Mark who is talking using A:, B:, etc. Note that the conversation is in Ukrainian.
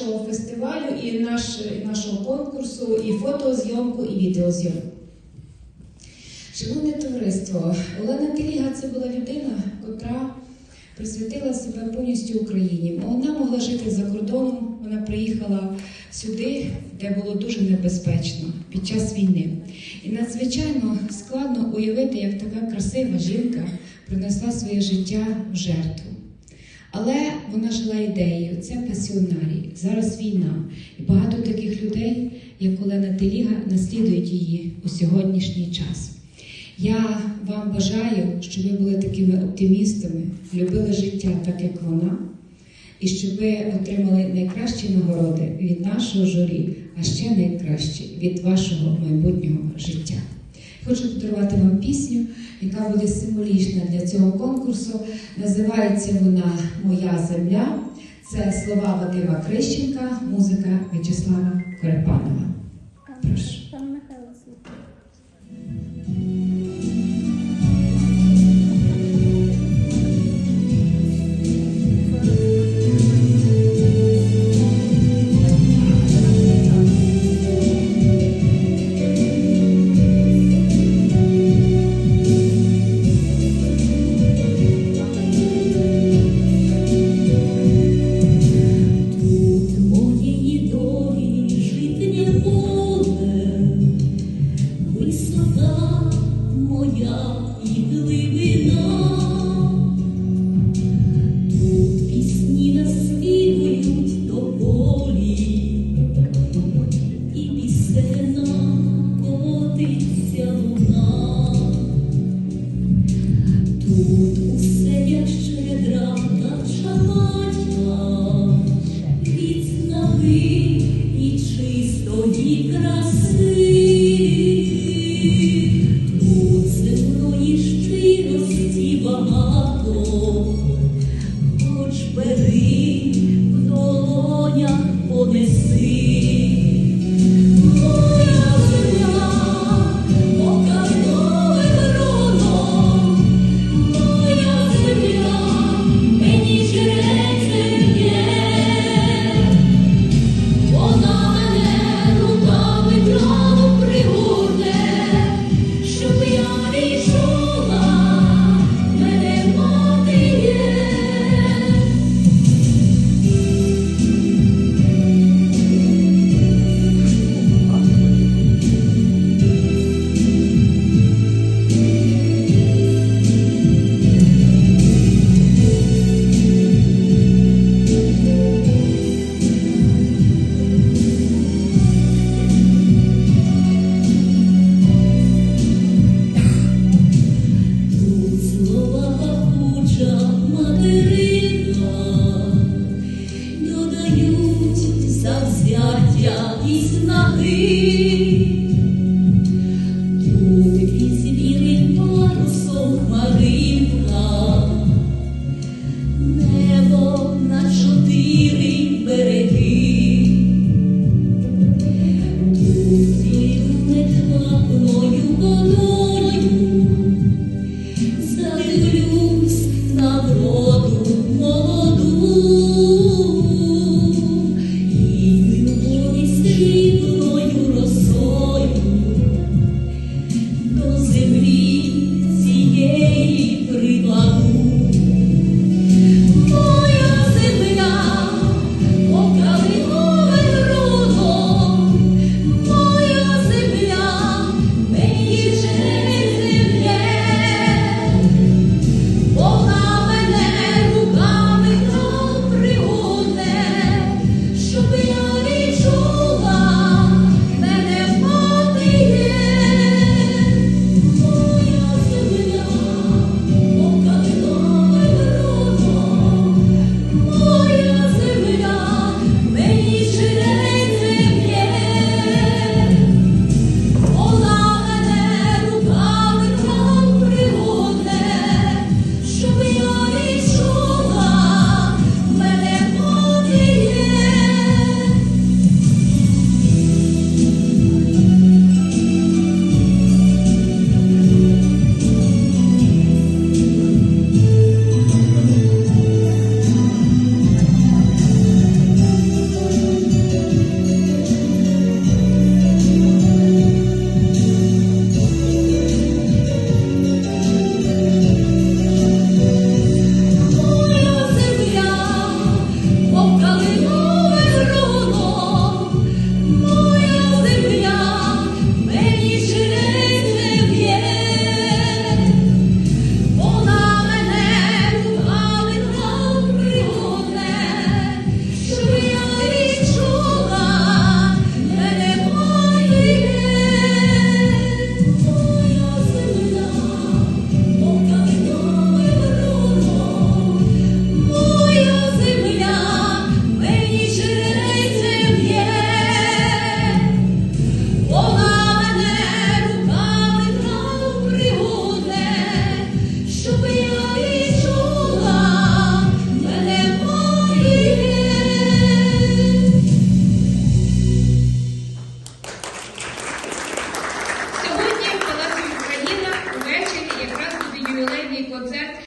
A: нашого фестивалю, і, наш, нашого конкурсу, і фотозйомку, і відеозйомку. Шановне товариство, Олена Теліга це була людина, котра присвятила себе повністю Україні. Вона могла жити за кордоном, вона приїхала сюди, де було дуже небезпечно під час війни. І надзвичайно складно уявити, як така красива жінка принесла своє життя в жертву. Але вона жила ідеєю, це пасіонарій, зараз війна. І багато таких людей, як Олена Теліга, наслідують її у сьогоднішній час. Я вам бажаю, щоб ви були такими оптимістами, любили життя так, як вона, і щоб ви отримали найкращі нагороди від нашого журі, а ще найкращі від вашого майбутнього життя. Хочу подарувати вам пісню, яка буде символічна для цього конкурсу. Називається вона Моя земля. Це слова Вадима Крищенка, музика В'ячеслава Корепанова. Прошу.
B: І
C: beauty.